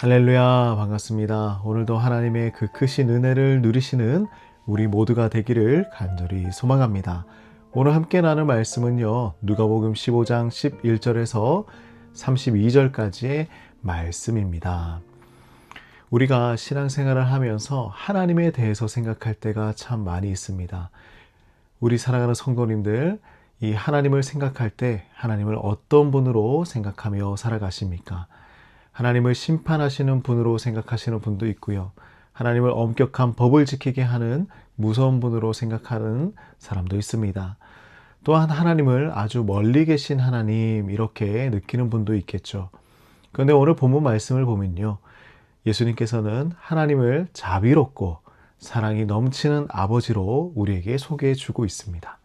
할렐루야 반갑습니다. 오늘도 하나님의 그 크신 은혜를 누리시는 우리 모두가 되기를 간절히 소망합니다. 오늘 함께 나눌 말씀은요. 누가복음 15장 11절에서 32절까지의 말씀입니다. 우리가 신앙생활을 하면서 하나님에 대해서 생각할 때가 참 많이 있습니다. 우리 사랑하는 성도님들, 이 하나님을 생각할 때 하나님을 어떤 분으로 생각하며 살아가십니까? 하나님을 심판하시는 분으로 생각하시는 분도 있고요. 하나님을 엄격한 법을 지키게 하는 무서운 분으로 생각하는 사람도 있습니다. 또한 하나님을 아주 멀리 계신 하나님 이렇게 느끼는 분도 있겠죠. 그런데 오늘 본문 말씀을 보면요. 예수님께서는 하나님을 자비롭고 사랑이 넘치는 아버지로 우리에게 소개해 주고 있습니다.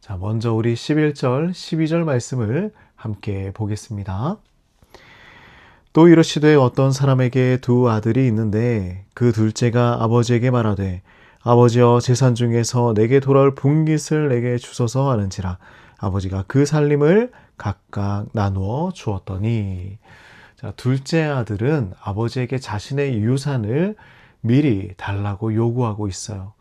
자, 먼저 우리 11절, 12절 말씀을 함께 보겠습니다. 또 이르시되 어떤 사람에게 두 아들이 있는데 그 둘째가 아버지에게 말하되 아버지여 재산 중에서 내게 돌아올 분깃을 내게 주소서 하는지라 아버지가 그 살림을 각각 나누어 주었더니 자, 둘째 아들은 아버지에게 자신의 유산을 미리 달라고 요구하고 있어요.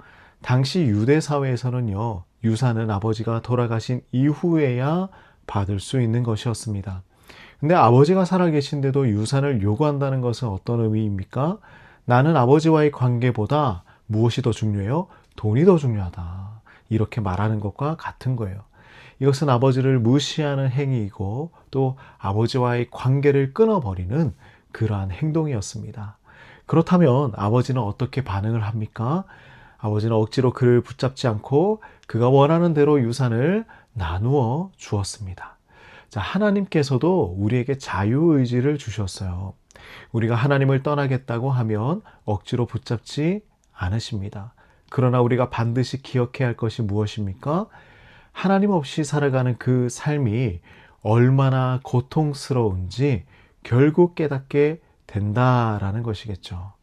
당시 유대 사회에서는요, 유산은 아버지가 돌아가신 이후에야 받을 수 있는 것이었습니다. 근데 아버지가 살아계신데도 유산을 요구한다는 것은 어떤 의미입니까? 나는 아버지와의 관계보다 무엇이 더 중요해요? 돈이 더 중요하다. 이렇게 말하는 것과 같은 거예요. 이것은 아버지를 무시하는 행위이고 또 아버지와의 관계를 끊어버리는 그러한 행동이었습니다. 그렇다면 아버지는 어떻게 반응을 합니까? 아버지는 억지로 그를 붙잡지 않고 그가 원하는 대로 유산을 나누어 주었습니다. 자, 하나님께서도 우리에게 자유의지를 주셨어요. 우리가 하나님을 떠나겠다고 하면 억지로 붙잡지 않으십니다. 그러나 우리가 반드시 기억해야 할 것이 무엇입니까? 하나님 없이 살아가는 그 삶이 얼마나 고통스러운지 결국 깨닫게 된다라는 것이겠죠.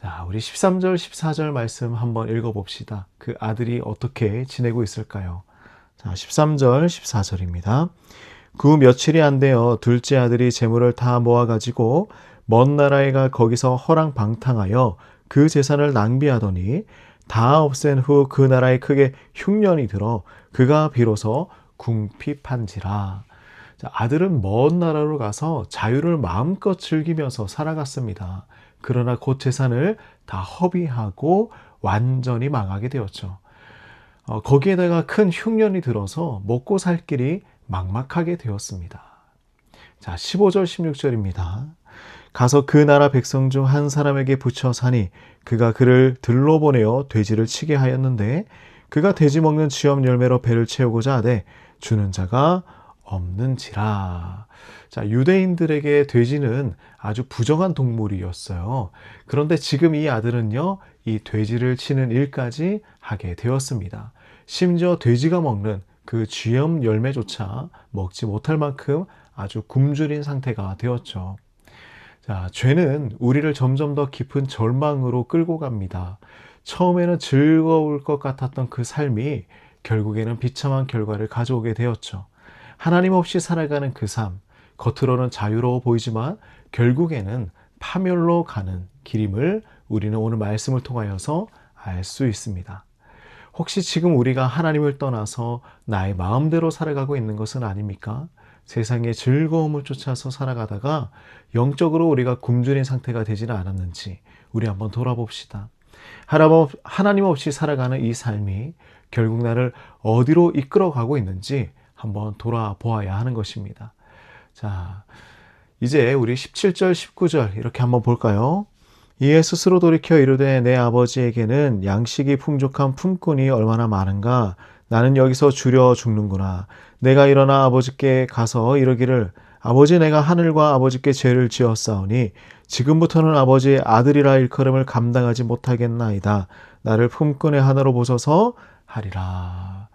자, 우리 13절, 14절 말씀 한번 읽어봅시다. 그 아들이 어떻게 지내고 있을까요? 자, 13절, 14절입니다. 그 며칠이 안 되어 둘째 아들이 재물을 다 모아가지고 먼 나라에 가 거기서 허랑방탕하여 그 재산을 낭비하더니 다 없앤 후 그 나라에 크게 흉년이 들어 그가 비로소 궁핍한지라. 자, 아들은 먼 나라로 가서 자유를 마음껏 즐기면서 살아갔습니다. 그러나 곧 재산을 다 허비하고 완전히 망하게 되었죠. 어, 거기에다가 큰 흉년이 들어서 먹고 살 길이 막막하게 되었습니다. 자, 15절, 16절입니다. 가서 그 나라 백성 중 한 사람에게 붙여 사니 그가 그를 들로 보내어 돼지를 치게 하였는데 그가 돼지 먹는 지엄 열매로 배를 채우고자 하되 주는 자가 없는지라. 자, 유대인들에게 돼지는 아주 부정한 동물이었어요. 그런데 지금 이 아들은요, 이 돼지를 치는 일까지 하게 되었습니다. 심지어 돼지가 먹는 그 쥐염 열매조차 먹지 못할 만큼 아주 굶주린 상태가 되었죠. 자, 죄는 우리를 점점 더 깊은 절망으로 끌고 갑니다. 처음에는 즐거울 것 같았던 그 삶이 결국에는 비참한 결과를 가져오게 되었죠. 하나님 없이 살아가는 그 삶, 겉으로는 자유로워 보이지만 결국에는 파멸로 가는 길임을 우리는 오늘 말씀을 통하여서 알 수 있습니다. 혹시 지금 우리가 하나님을 떠나서 나의 마음대로 살아가고 있는 것은 아닙니까? 세상의 즐거움을 쫓아서 살아가다가 영적으로 우리가 굶주린 상태가 되지는 않았는지 우리 한번 돌아봅시다. 하나님 없이 살아가는 이 삶이 결국 나를 어디로 이끌어 가고 있는지 한번 돌아보아야 하는 것입니다. 자, 이제 우리 17절, 19절 이렇게 한번 볼까요? 이에 스스로 돌이켜 이르되 내 아버지에게는 양식이 풍족한 품꾼이 얼마나 많은가 나는 여기서 줄여 죽는구나 내가 일어나 아버지께 가서 이르기를 아버지 내가 하늘과 아버지께 죄를 지었사오니 지금부터는 아버지의 아들이라 일컬음을 감당하지 못하겠나이다 나를 품꾼의 하나로 보셔서 하리라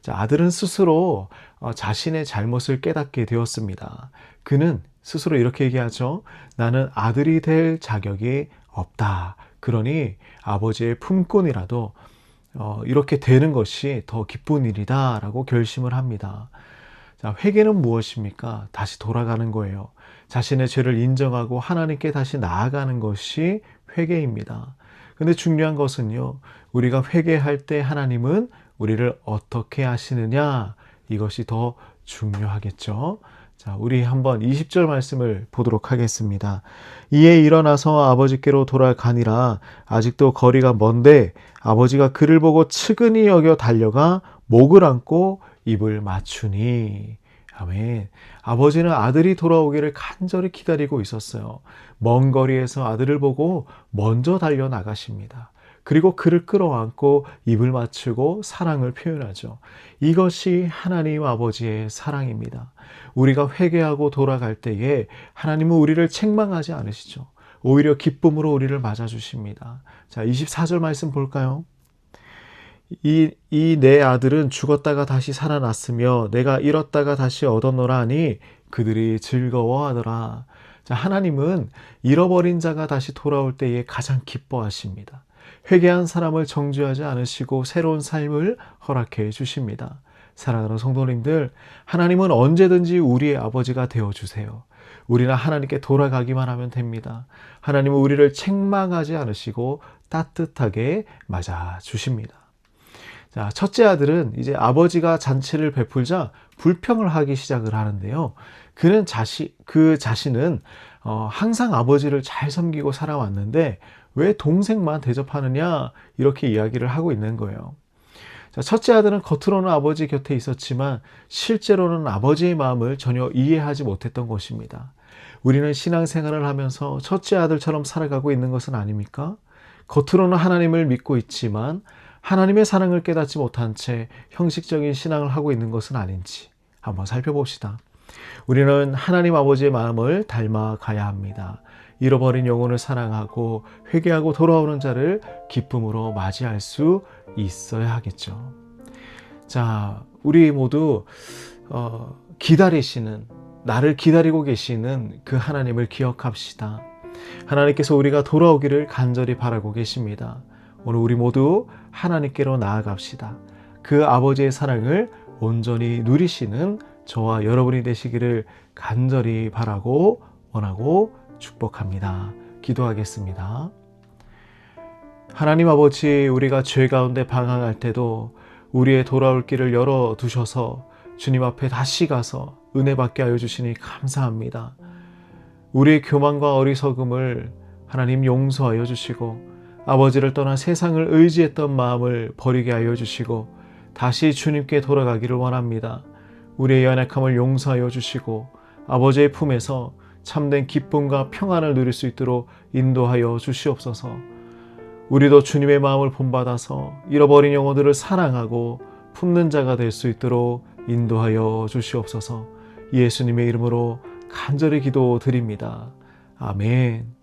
자, 아들은 스스로 어, 자신의 잘못을 깨닫게 되었습니다. 그는 스스로 이렇게 얘기하죠. 나는 아들이 될 자격이 없다. 그러니 아버지의 품꾼이라도 어, 이렇게 되는 것이 더 기쁜 일이다 라고 결심을 합니다. 자, 회개는 무엇입니까? 다시 돌아가는 거예요. 자신의 죄를 인정하고 하나님께 다시 나아가는 것이 회개입니다. 근데 중요한 것은요, 우리가 회개할 때 하나님은 우리를 어떻게 하시느냐, 이것이 더 중요하겠죠. 자, 우리 한번 20절 말씀을 보도록 하겠습니다. 이에 일어나서 아버지께로 돌아가니라 아직도 거리가 먼데 아버지가 그를 보고 측은히 여겨 달려가 목을 안고 입을 맞추니 아멘. 아버지는 아들이 돌아오기를 간절히 기다리고 있었어요. 먼 거리에서 아들을 보고 먼저 달려 나가십니다. 그리고 그를 끌어안고 입을 맞추고 사랑을 표현하죠. 이것이 하나님 아버지의 사랑입니다. 우리가 회개하고 돌아갈 때에 하나님은 우리를 책망하지 않으시죠. 오히려 기쁨으로 우리를 맞아주십니다. 자, 24절 말씀 볼까요? 이, 이 내 아들은 죽었다가 다시 살아났으며 내가 잃었다가 다시 얻었노라 하니 그들이 즐거워하더라. 자, 하나님은 잃어버린 자가 다시 돌아올 때에 가장 기뻐하십니다. 회개한 사람을 정죄하지 않으시고 새로운 삶을 허락해 주십니다. 사랑하는 성도님들, 하나님은 언제든지 우리의 아버지가 되어 주세요. 우리는 하나님께 돌아가기만 하면 됩니다. 하나님은 우리를 책망하지 않으시고 따뜻하게 맞아 주십니다. 자, 첫째 아들은 이제 아버지가 잔치를 베풀자 불평을 하기 시작을 하는데요. 그는 자신, 그 자신은 어, 항상 아버지를 잘 섬기고 살아왔는데 왜 동생만 대접하느냐 이렇게 이야기를 하고 있는 거예요. 자, 첫째 아들은 겉으로는 아버지 곁에 있었지만 실제로는 아버지의 마음을 전혀 이해하지 못했던 것입니다. 우리는 신앙생활을 하면서 첫째 아들처럼 살아가고 있는 것은 아닙니까? 겉으로는 하나님을 믿고 있지만 하나님의 사랑을 깨닫지 못한 채 형식적인 신앙을 하고 있는 것은 아닌지 한번 살펴봅시다. 우리는 하나님 아버지의 마음을 닮아가야 합니다. 잃어버린 영혼을 사랑하고 회개하고 돌아오는 자를 기쁨으로 맞이할 수 있어야 하겠죠. 자, 우리 모두 어, 기다리시는 나를 기다리고 계시는 그 하나님을 기억합시다. 하나님께서 우리가 돌아오기를 간절히 바라고 계십니다. 오늘 우리 모두 하나님께로 나아갑시다. 그 아버지의 사랑을 온전히 누리시는 저와 여러분이 되시기를 간절히 바라고 원하고 축복합니다. 기도하겠습니다. 하나님 아버지, 우리가 죄 가운데 방황할 때도 우리의 돌아올 길을 열어 두셔서 주님 앞에 다시 가서 은혜 받게 하여 주시니 감사합니다. 우리의 교만과 어리석음을 하나님 용서하여 주시고 아버지를 떠나 세상을 의지했던 마음을 버리게 하여 주시고 다시 주님께 돌아가기를 원합니다. 우리의 연약함을 용서하여 주시고 아버지의 품에서 참된 기쁨과 평안을 누릴 수 있도록 인도하여 주시옵소서. 우리도 주님의 마음을 본받아서 잃어버린 영혼들을 사랑하고 품는 자가 될 수 있도록 인도하여 주시옵소서. 예수님의 이름으로 간절히 기도드립니다. 아멘.